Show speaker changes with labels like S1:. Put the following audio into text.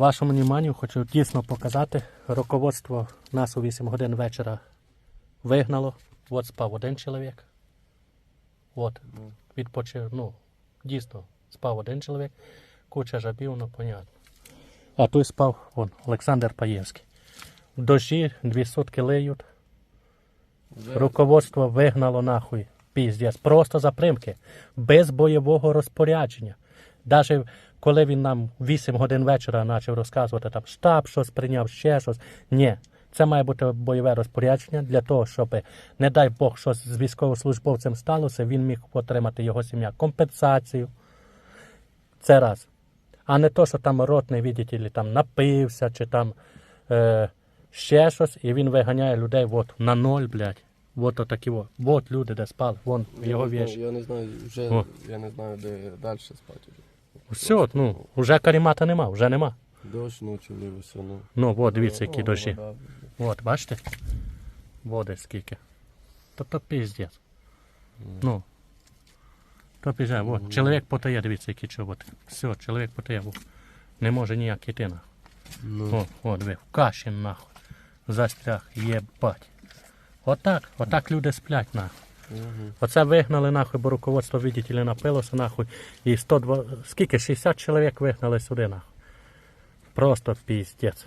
S1: Вашому вниманню хочу дійсно показати. Руководство нас у 8 годин вечора вигнало. От спав один чоловік. От, відпочив, ну, дійсно, спав один чоловік. Куча жабів, ну, понятно. А той спав вон, Олександр Паєвський. В дощі дві сутки лиють. Руководство вигнало нахуй. Піздець. Просто запримки. Без бойового розпорядження. Навіть коли він нам 8 годин вечора почав розказувати, там штаб щось прийняв, ще щось. Ні. Це має бути бойове розпорядження для того, щоб, не дай Бог, щось з військовослужбовцем сталося, він міг отримати його сім'я компенсацію. Це раз. А не то, що там ротний, ли, там напився, чи там е, ще щось, і він виганяє людей от, на ноль, блядь. От отакі от. От люди, де спали, вон його віші.
S2: я не знаю, вже
S1: О.
S2: я не знаю, де далі спати.
S1: Все, ну, вже карімата нема, вже нема.
S2: Дощ ночі лився, ну.
S1: Ну, от, дивіться, які дощі. От, бачите? Води скільки. То то піздець. Ну. То піздець. От, чоловік потає, дивіться, які чоботи. Все, чоловік потає. Во. Не може ніяк іти нахуй.
S2: Ну.
S1: О, о, диви, в каші нахуй. Застряг, єбать. Отак, отак люди сплять нахуй.
S2: Мгм.
S1: Оце вигнали нахуй, бо руководство, видите напилося нахуй. І 102, скільки, 60 чоловік вигнали сюди нахуй. Просто піздець.